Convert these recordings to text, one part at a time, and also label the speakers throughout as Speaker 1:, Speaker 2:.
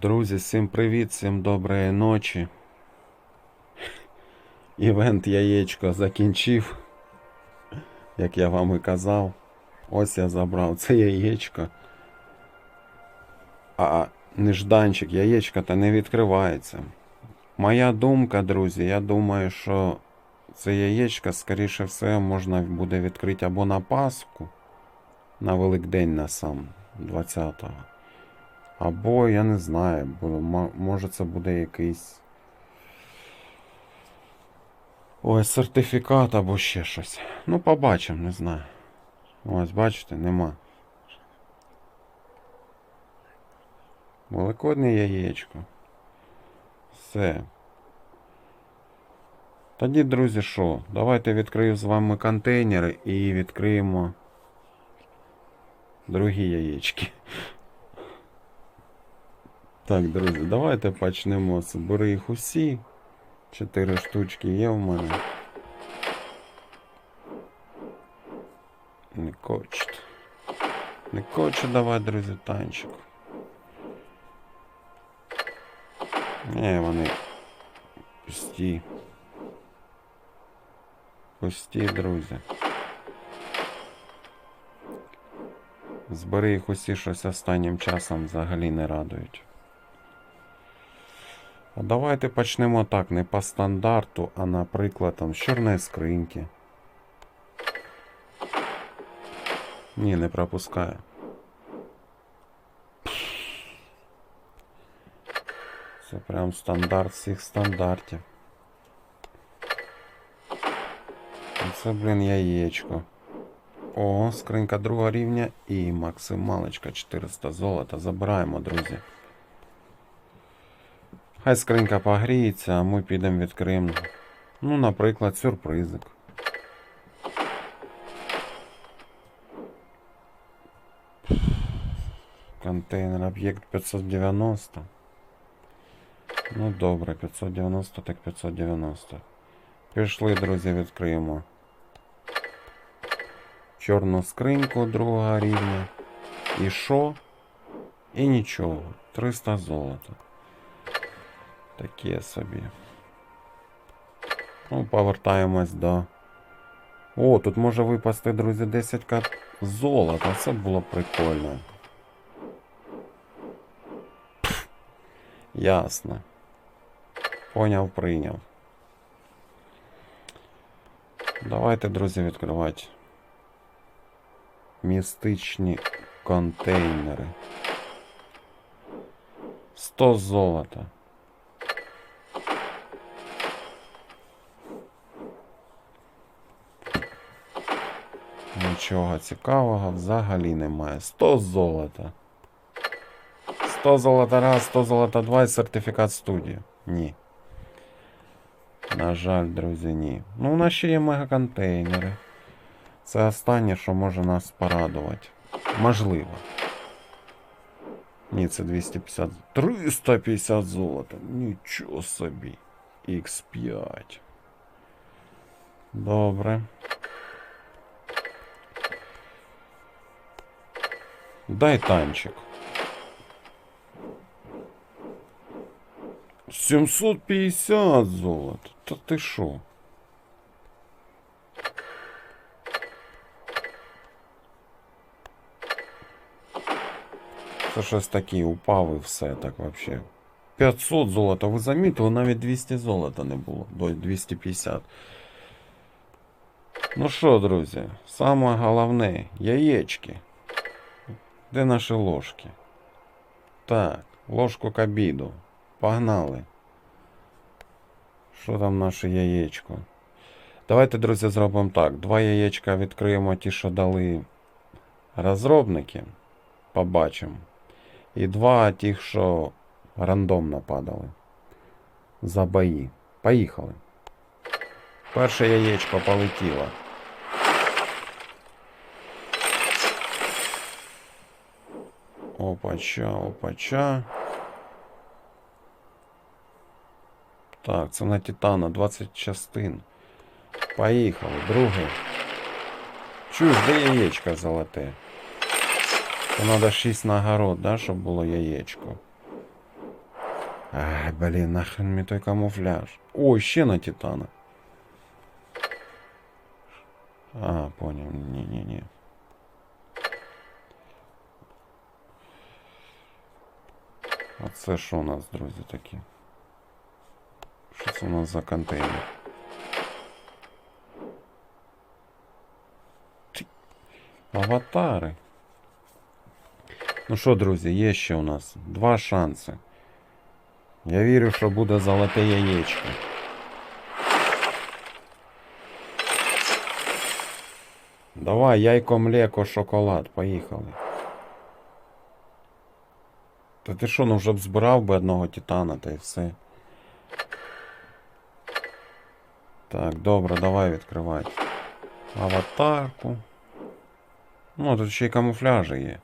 Speaker 1: Друзі, всім привіт, всім доброї ночі. Івент яєчко закінчив. Як я вам і казав. Ось я забрав це яєчко. А нежданчик, яєчко та не відкривається. Моя думка, друзі, я думаю, що це яєчко, скоріше все, можна буде відкрити або на Пасху, на Великдень на сам 20-го. Або я не знаю, бо може це буде якийсь. Ой, сертифікат або ще щось. Ну, побачимо, не знаю. Ось, бачите, нема. Великодне яєчко. Все. Тоді, друзі, що? Давайте відкрию з вами контейнери і відкриємо другі яєчки. Так, друзі, давайте почнемо з бери їх усі. Чотири штучки є в мене. Не хочуть. Не хоче давати, друзі, танчик. Не, вони пусті. Пусті, друзі. Збери їх усі щось останнім часом взагалі не радують. Давайте почнемо так, не по стандарту, а наприклад там з чорної скриньки. Ні, не пропускаю. Це прям стандарт всіх стандартів. Це, блін, яєчко. О, скринька другого рівня і максималочка 400 золота. Забираємо, друзі. Хай скринька погріється, а ми підемо відкриємо. Ну, наприклад, сюрпризик. Контейнер об'єкт 590. Ну добре, 590 так 590. Пішли, друзі, відкриємо. Чорну скриньку другого рівня. І що? І нічого. 300 золота. Таке собі. Ну, повертаємось до. О, тут може випасти, друзі, 10 к золота. Це було прикольно. Ясно. Поняв, прийняв. Давайте, друзі, відкривати. Містичні контейнери. 100 золота. Нічого цікавого взагалі немає. 100 золота. 100 золота раз, 100 золота два і сертифікат студії. Ні. На жаль, друзі, ні. Ну, у нас ще є мегаконтейнери. Це останнє, що може нас порадувати. Можливо. Ні, це 250. 350 золота. Нічого собі. X5. Добре. Дай танчик. 750 золота. Та ти що? Це щось таке упав і все так вообще. 500 золота. Ви замітили, навіть 200 золота не було. До 250. Ну що, друзі, саме головне яєчки. Де наші ложки? Так, ложку к обіду. Погнали. Що там наше яєчко? Давайте, друзі, зробимо так. Два яєчка відкриємо ті, що дали розробники. Побачимо. І два тих, що рандомно падали. За бої. Поїхали. Перше яєчко полетіло. Опача, опача. Так, це на Титана 20 частин. Поїхали, друге. Чуєш, де яєчко золоте? То треба 6 нагород, да, щоб було яєчко. Ай, блін, нахрен мені той камуфляж. О, ще на Титана. А, поняв. Ні-ні-ні. Це що у нас, друзі, такі? Що це у нас за контейнер? Аватари. Ну що, друзі, є ще у нас два шанси. Я вірю, що буде золоте яєчко. Давай, яйко, млеко, шоколад, поїхали. Та ти що, ну вже б збирав би одного титана, та й все. Так, добре, давай відкривай. Аватарку. Ну, тут ще й камуфляжі є.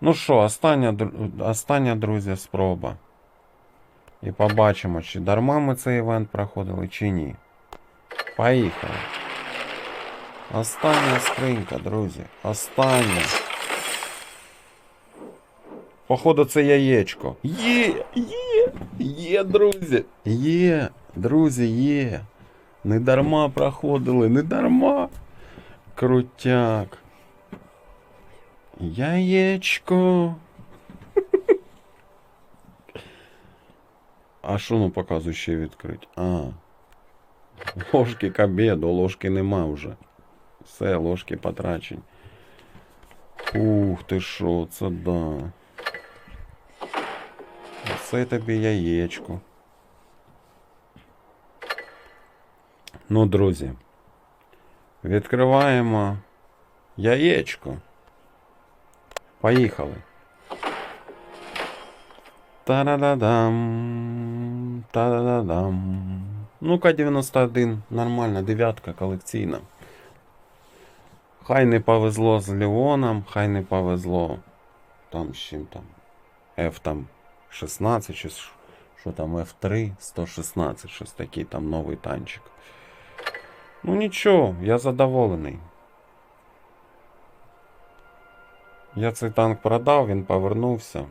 Speaker 1: Ну що, остання, остання, друзі, спроба. І побачимо, чи дарма ми цей івент проходили, чи ні. Поїхали. Остання скринька, друзі. Остання. Походу, це яєчко. Є, є, є, друзі. Є, друзі, є. Не дарма проходили, не дарма. Крутяк. Яєчко. А що ну показує ще відкрити? А. Ложки к обіду, ложки нема вже. Все, ложки потрачені. Ух ти що, це да. Це тобі яєчко. Ну, друзі. Відкриваємо яєчко. Поїхали. Та-да-да-дам. Та-да-да-дам. Ну, К-91, нормально, дев'ятка колекційна. Хай не повезло з Леоном, хай не повезло там з чим там. F там 16 чи що там F3 116, щось такий там новий танчик. Ну нічого, я задоволений. Я цей танк продав, він повернувся.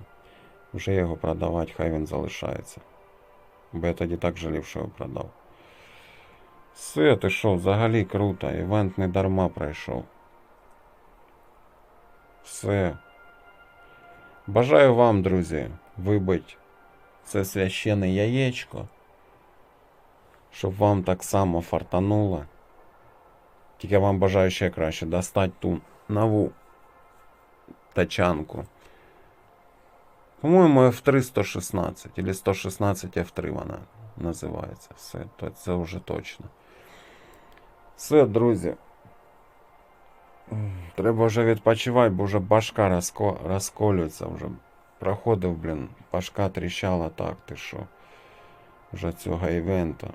Speaker 1: Вже його продавати, хай він залишається. Бо я тоді так жалів, що його продав. Все, ти що, взагалі круто. Івент не дарма пройшов. Все. Бажаю вам, друзі, вибить це священне яєчко. Щоб вам так само фартануло. Тільки я вам бажаю ще краще достати ту нову тачанку. По-моєму, F3 116 или 116 F3 вона називається. Все, то це вже точно. Все, друзі. Треба вже відпочивати, бо вже башка розко... розколюється вже. Проходив, блін, башка тріщала так, ти що. Вже цього івента.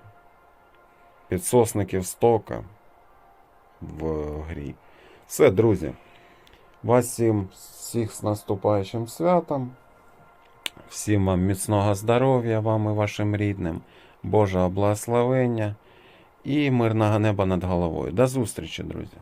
Speaker 1: Підсосників стока в грі. Все, друзі. Вас всім всіх з наступаючим святом. Всім вам міцного здоров'я, вам і вашим рідним, Божого благословення і мирного неба над головою. До зустрічі, друзі!